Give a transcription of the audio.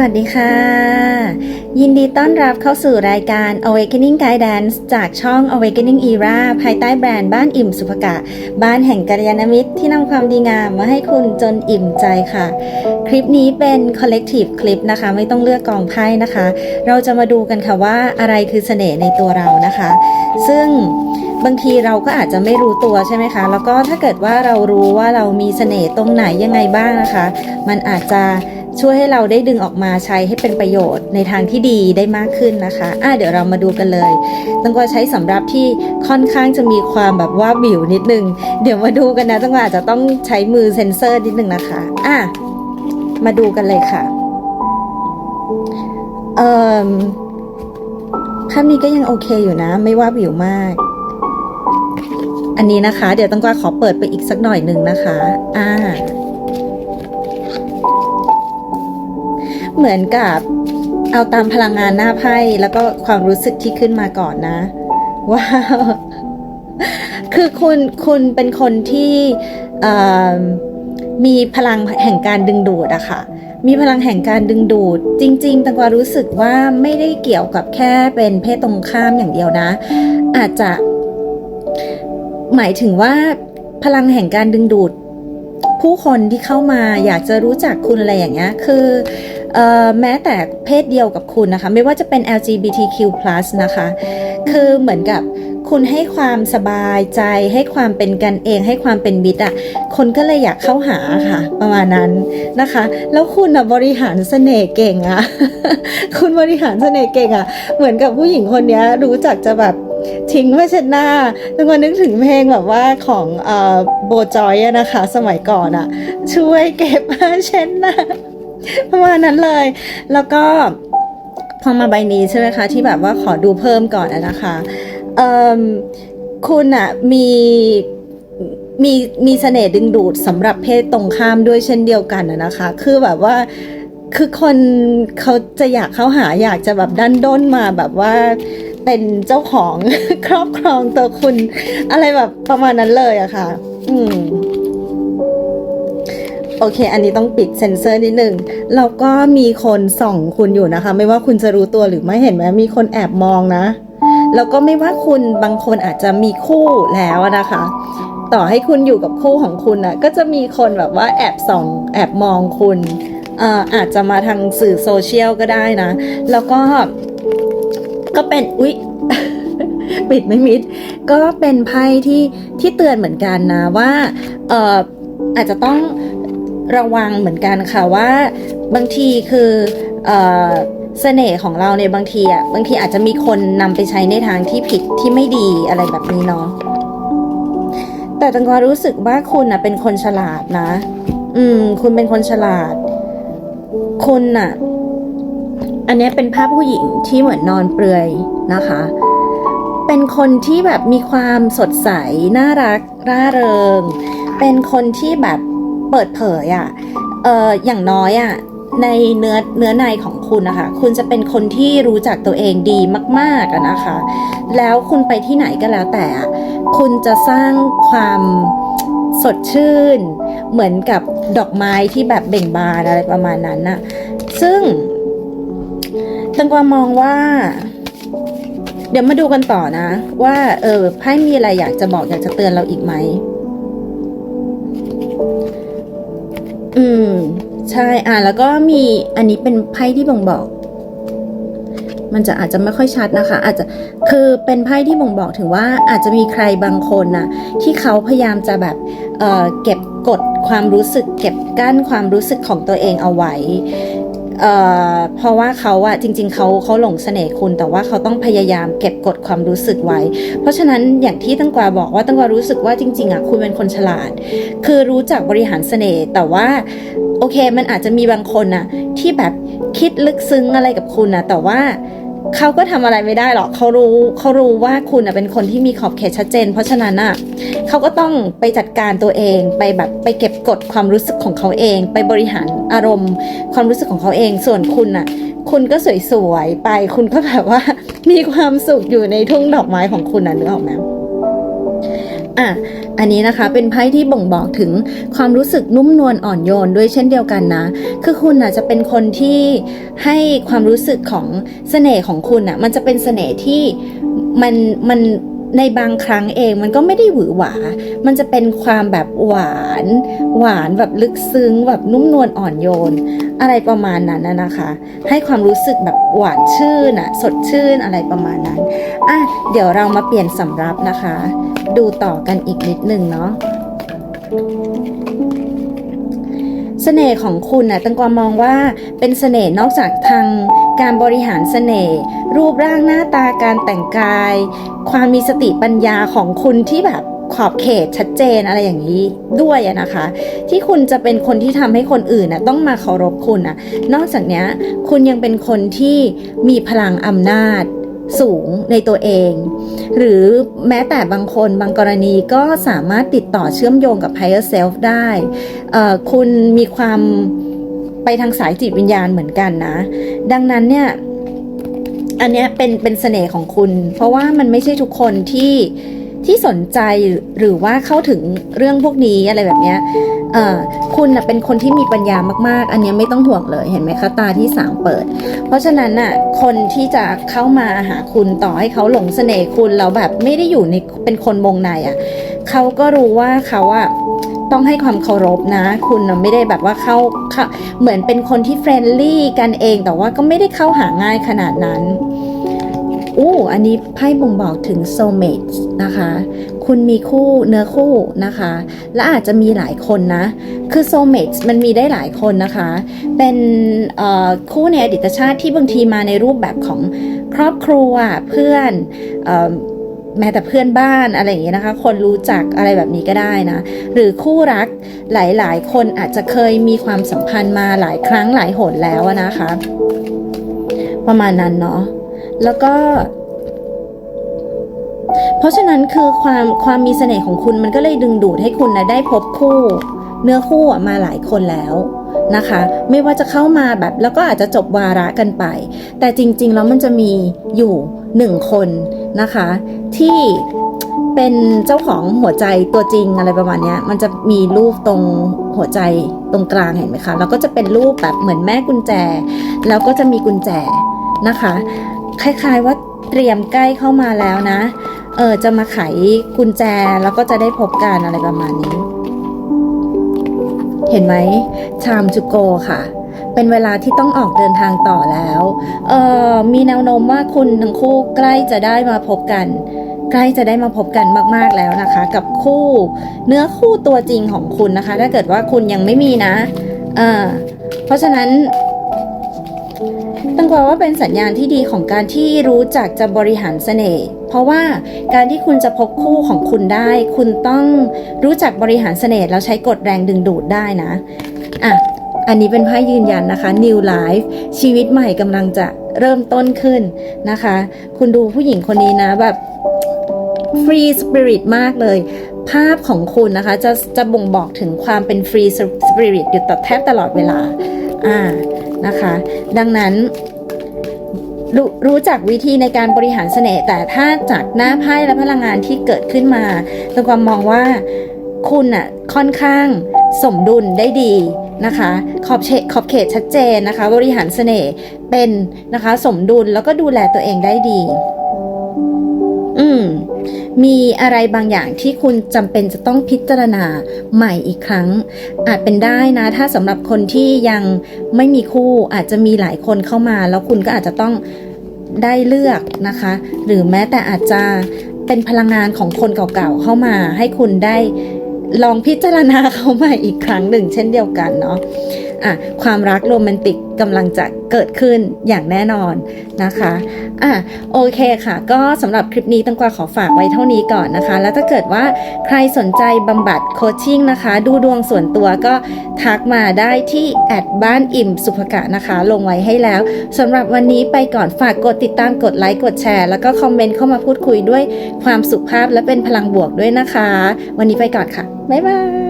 วัสดีค่ะ ยินดีต้อนรับเข้าสู่รายการ Awakening Guidance จากช่อง Awakening Era ภายใต้แบรนด์บ้านอิ่มสุภกะ บ้านแห่งกัลยาณมิตรที่นำความดีงามมาให้คุณจนอิ่มใจค่ะ คลิปนี้เป็น collective คลิปนะคะ ไม่ต้องเลือกกองไพ่นะคะ เราจะมาดูกันค่ะว่าอะไรคือเสน่ห์ในตัวเรานะคะ ซึ่งบางทีเราก็อาจจะไม่รู้ตัวใช่ไหมคะ แล้วก็ถ้าเกิดว่าเรารู้ว่าเรามีเสน่ห์ตรงไหนยังไงบ้างนะคะ มันอาจจะ ช่วยให้เราได้ดึงออกมาใช้ให้เป็นประโยชน์ในทางที่ดีได้มากขึ้นนะคะอะเดี๋ยวเรามาดูกันเลยตังกวาใช้สำหรับที่ค่อนข้างจะมีความแบบว่าบิวนิดนึง เดี๋ยวมาดูกันนะตังกวาอาจจะต้องใช้มือเซ็นเซอร์นิดนึงนะคะอะมาดูกันเลยค่ะเอ่อภาพนี้ก็ยังโอเคอยู่นะ ไม่ว่าบิวมาก อันนี้นะคะ เดี๋ยวตังกวาขอเปิดไปอีกสักหน่อยหนึ่งนะคะ อ่า เหมือนกับเอาตามพลังงานหน้าไพ่แล้วก็ความรู้สึกที่ขึ้นมาก่อนนะ ว้าว คือคุณคุณเป็นคนที่มีพลังแห่งการดึงดูดอะค่ะ มีพลังแห่งการดึงดูด จริงๆตังกวารู้สึกว่าไม่ได้เกี่ยวกับแค่เป็นเพศตรงข้ามอย่างเดียวนะ อาจจะ หมายถึงว่าพลังแห่งการดึงดูด ผู้คนที่เข้ามาอยากจะรู้จักคุณอะไรอย่างเงี้ยคือเอ่อแม้แต่เพศเดียวกับคุณนะคะ ไม่ว่าจะเป็น LGBTQ+ นะคะ คือเหมือนกับคุณให้ความสบายใจ ให้ความเป็นกันเอง ให้ความเป็นมิตรอะคนก็เลยอยากเข้าหาค่ะ ประมาณนั้นนะคะ แล้วคุณอะบริหารเสน่ห์เก่งอะคุณบริหารเสน่ห์เก่งอะเหมือนกับผู้หญิงคนเนี้ยรู้จักจะแบบ ทิ้งผ้าเช็ดหน้าแล้วก็นึกถึงเพลงแบบว่าของโบจอยนะคะ สมัยก่อนอะช่วยเก็บผ้าเช็ดหน้าประมาณนั้นเลย แล้วก็พอมาใบนี้ใช่ไหมคะ ที่แบบว่าขอดูเพิ่มก่อนนะคะคุณอะมีมีมีเสน่ห์ดึงดูดสำหรับเพศตรงข้ามด้วยเช่นเดียวกันนะคะ คือแบบว่า คือคนเขาจะอยากเข้าหาอยากจะแบบดันด้นมาแบบว่าเป็นเจ้าของครอบครองตัวคุณ อะไรแบบประมาณนั้นเลยอะค่ะ อืมโอเค อันนี้ต้องปิดเซ็นเซอร์นิดหนึ่งแล้วก็มีคนส่องคุณอยู่นะคะ ไม่ว่าคุณจะรู้ตัวหรือไม่เห็นไหมมีคนแอบมองนะ แล้วก็ไม่ว่าคุณบางคนอาจจะมีคู่แล้วนะคะ ต่อให้คุณอยู่กับคู่ของคุณอะก็จะมีคนแบบว่าแอบส่อง แอบมองคุณ ออาจจะมาทางสื่อโซเชียลก็ได้นะ แล้วก็ก็เป็นอุ๊ยปิดไม่มิด ก็เป็นไพ่ที่ที่เตือนเหมือนกันนะว่าเอ่ออาจจะต้องระวังเหมือนกันค่ะว่าบางทีคือเอ่อเสน่ห์ของเราในยบางทีอะบางทีอาจจะมีคนนำไปใช้ในทางที่ผิดที่ไม่ดีอะไรแบบนี้เนาะแต่ตังกวารู้สึกว่าคุณนะเป็นคนฉลาดนะ อืม คุณเป็นคนฉลาด คุณน่ะ อันนี้เป็นภาพผู้หญิงที่เหมือนนอนเปลือยนะคะ เป็นคนที่แบบมีความสดใส น่ารัก ร่าเริง เป็นคนที่แบบเปิดเผยอะ่ะ เอออย่างน้อยอะ่ะในเนื้อเนื้อในของคุณนะคะ คุณจะเป็นคนที่รู้จักตัวเองดีมากๆนะคะ แล้วคุณไปที่ไหนก็แล้วแต่ คุณจะสร้างความสดชื่น เหมือนกับดอกไม้ที่แบบเบ่งบานอะไรประมาณนั้นน่ะ ซึ่งตังกวามองว่า เดี๋ยวมาดูกันต่อนะ ว่า เออไพ่มีอะไรอยากจะบอกอยากจะเตือนเราอีกไหม อืม ใช่อ่าแล้วก็มีอันนี้เป็นไพ่ที่บ่งบอกมันจะอาจจะไม่ค่อยชัดนะคะ อาจจะคือเป็นไพ่ที่บ่งบอกถึงว่าอาจจะมีใครบางคนนะที่เขาพยายามจะแบบเอ่อเก็บกด ความรู้สึกเก็บกั้นความรู้สึกของตัวเองเอาไว้เอ่อเพราะว่าเขาอะจริง ๆเขาเขาหลงเสน่ห์คุณแต่ว่าเขาต้องพยายามเก็บกดความรู้สึกไว้ เพราะฉะนั้นอย่างที่ตั้งกวาบอกว่าตั้งกวารู้สึกว่าจริง ๆอะคุณเป็นคนฉลาด คือรู้จักบริหารเสน่ห์แต่ว่าโอเคมันอาจจะมีบางคนน่ะที่แบบคิดลึกซึ้งอะไรกับคุณนะแต่ว่า เขาก็ทำอะไรไม่ได้หรอกเขารู้เขารู้ว่าคุณน่ะเป็นคนที่มีขอบเขตชัดเจน เพราะฉะนั้นอะเขาก็ต้องไปจัดการตัวเอง ไปแบบไปเก็บกดความรู้สึกของเขาเอง ไปบริหารอารมณ์ ความรู้สึกของเขาเอง ส่วนคุณอะ คุณก็สวยๆไป คุณก็แบบว่า มีความสุขอยู่ในทุ่งดอกไม้ของคุณนะนึกออกไหม อะอันนี้นะคะเป็นไพ่ที่บ่งบอกถึงความรู้สึกนุ่มนวลอ่อนโยนด้วยเช่นเดียวกันนะ คือคุณอาจจะเป็นคนที่ให้ความรู้สึกของเสน่ห์ของคุณอะมันจะเป็นเสน่ห์ที่มันมัน ในบางครั้งเองมันก็ไม่ได้หวือหวา มันจะเป็นความแบบหวาน หวานแบบลึกซึ้งแบบนุ่มนวลอ่อนโยน อะไรประมาณนั้นนะคะ ให้ความรู้สึกแบบหวานชื่นอะสดชื่นอะไรประมาณนั้นอะเดี๋ยวเรามาเปลี่ยนสำรับนะคะ ดูต่อกันอีกนิดนึงเนาะเสน่ห์ของคุณนะตังกวามองว่าเป็นเสน่ห์นอกจากทาง การบริหารเสน่ห์รูปร่างหน้าตาการแต่งกาย ความมีสติปัญญาของคุณที่แบบขอบเขตชัดเจนอะไรอย่างนี้ด้วยอะนะคะ ที่คุณจะเป็นคนที่ทำให้คนอื่นนะต้องมาเคารพคุณอะนอกจากนี้คุณยังเป็นคนที่มีพลังอำนาจสูงในตัวเอง หรือแม้แต่บางคนบางกรณีก็สามารถติดต่อเชื่อมโยงกับ higher self ได้คุณมีความ ไปทางสายจิตวิญญาณเหมือนกันนะ ดังนั้นเนี่ย อันเนี้ยเป็นเป็นเสน่ห์ของคุณ เพราะว่ามันไม่ใช่ทุกคนที่ที่สนใจหรือว่าเข้าถึงเรื่องพวกนี้อะไรแบบเนี้ยเออคุณนะเป็นคนที่มีปัญญามากๆ อันเนี้ยไม่ต้องห่วงเลยเห็นไหมคะตาที่สามเปิด เพราะฉะนั้นน่ะคนที่จะเข้ามาหาคุณต่อให้เขาหลงเสน่ห์คุณแล้วแบบไม่ได้อยู่ในเป็นคนวงในอะเขาก็รู้ว่าเขาอะ ต้องให้ความเคารพนะ คุณไม่ได้แบบว่าเข้าเขาเหมือนเป็นคนที่เฟรนลี่กันเอง แต่ว่าก็ไม่ได้เข้าหาง่ายขนาดนั้นอู้อันนี้ไพ่บ่งบอกถึง soulmate นะคะ คุณมีคู่เนื้อคู่นะคะ และอาจจะมีหลายคนนะ คือ soulmate มันมีได้หลายคนนะคะ เป็นคู่ในอดีตชาติที่บางทีมาในรูปแบบของครอบครัวเพื่อนอ แม้แต่เพื่อนบ้านอะไรอย่างเงี้ยนะคะ คนรู้จักอะไรแบบนี้ก็ได้นะ หรือคู่รักหลายๆ คนอาจจะเคยมีความสัมพันธ์มาหลายครั้งหลายหนแล้วนะคะ ประมาณนั้นเนาะแล้วก็ เพราะฉะนั้นคือความความมีเสน่ห์ของคุณมันก็เลยดึงดูดให้คุณนะได้พบคู่ เนื้อคู่มาหลายคนแล้ว นะคะ ไม่ว่าจะเข้ามาแบบแล้วก็อาจจะจบวาระกันไป แต่จริงๆแล้วมันจะมีอยู่หนึ่งคนนะคะ ที่เป็นเจ้าของหัวใจตัวจริงอะไรประมาณนี้มันจะมีรูปตรงหัวใจตรงกลางเห็นไหมคะ แล้วก็จะเป็นรูปแบบเหมือนแม่กุญแจ แล้วก็จะมีกุญแจนะคะ คล้ายๆว่าเตรียมใกล้เข้ามาแล้วนะ เออจะมาไขกุญแจแล้วก็จะได้พบกันอะไรประมาณนี้ เห็นไหมชามจุโกค่ะ เป็นเวลาที่ต้องออกเดินทางต่อแล้ว เออมีแนวโน้มว่าคุณทั้งคู่ใกล้จะได้มาพบกัน ใกล้จะได้มาพบกันมาก ๆแล้วนะคะ กับคู่ เนื้อคู่ตัวจริงของคุณนะคะ ถ้าเกิดว่าคุณยังไม่มีนะ เออเพราะฉะนั้นตั้งกว่าว่าเป็นสัญญาณที่ดีของการที่รู้จักจะบริหารเสน่ห์ เพราะว่าการที่คุณจะพบคู่ของคุณได้ คุณต้องรู้จักบริหารเสน่ห์แล้วใช้กฎแรงดึงดูดได้นะอะอันนี้เป็นไพ่ยืนยันนะคะ New Life ชีวิตใหม่กำลังจะเริ่มต้นขึ้นนะคะ คุณดูผู้หญิงคนนี้นะแบบ Free Spirit มากเลย ภาพของคุณนะคะ จะจะบ่งบอกถึงความเป็น Free Spirit อยู่ตแทบตลอดเวลาอ่านะคะ ดังนั้น รู้รู้จักวิธีในการบริหารเสน่ห์แต่ถ้าจากหน้าไพ่และพลังงานที่เกิดขึ้นมาตรงความมองว่าคุณอะค่อนข้างสมดุลได้ดีนะคะ ขอบเขตขอบเขตชัดเจนนะคะ บริหารเสน่ห์เป็นนะคะ สมดุลแล้วก็ดูแลตัวเองได้ดี อืม มีอะไรบางอย่างที่คุณจำเป็นจะต้องพิจารณาใหม่อีกครั้ง อาจเป็นได้นะ ถ้าสำหรับคนที่ยังไม่มีคู่อาจจะมีหลายคนเข้ามา แล้วคุณก็อาจจะต้องได้เลือกนะคะ หรือแม้แต่อาจจะเป็นพลังงานของคนเก่าๆเข้ามา ให้คุณได้ลองพิจารณาเขาใหม่อีกครั้งหนึ่ง เช่นเดียวกันเนาะ อะความรักโรแมนติกกำลังจะเกิดขึ้นอย่างแน่นอนนะคะอะโอเคค่ะ ก็สำหรับคลิปนี้ตั้งกว่าขอฝากไว้เท่านี้ก่อนนะคะ แล้วถ้าเกิดว่าใครสนใจบำบัดโคชชิ่งนะคะ ดูดวงส่วนตัวก็ทักมาได้ที่แอดบ้านอิ่มสุภกะนะคะ ลงไว้ให้แล้วสำหรับวันนี้ไปก่อนฝากกดติดตามกดไลค์กดแชร์ แล้วก็คอมเมนต์เข้ามาพูดคุยด้วยความสุภาพและเป็นพลังบวกด้วยนะคะ วันนี้ไปก่อนค่ะบ๊ายบาย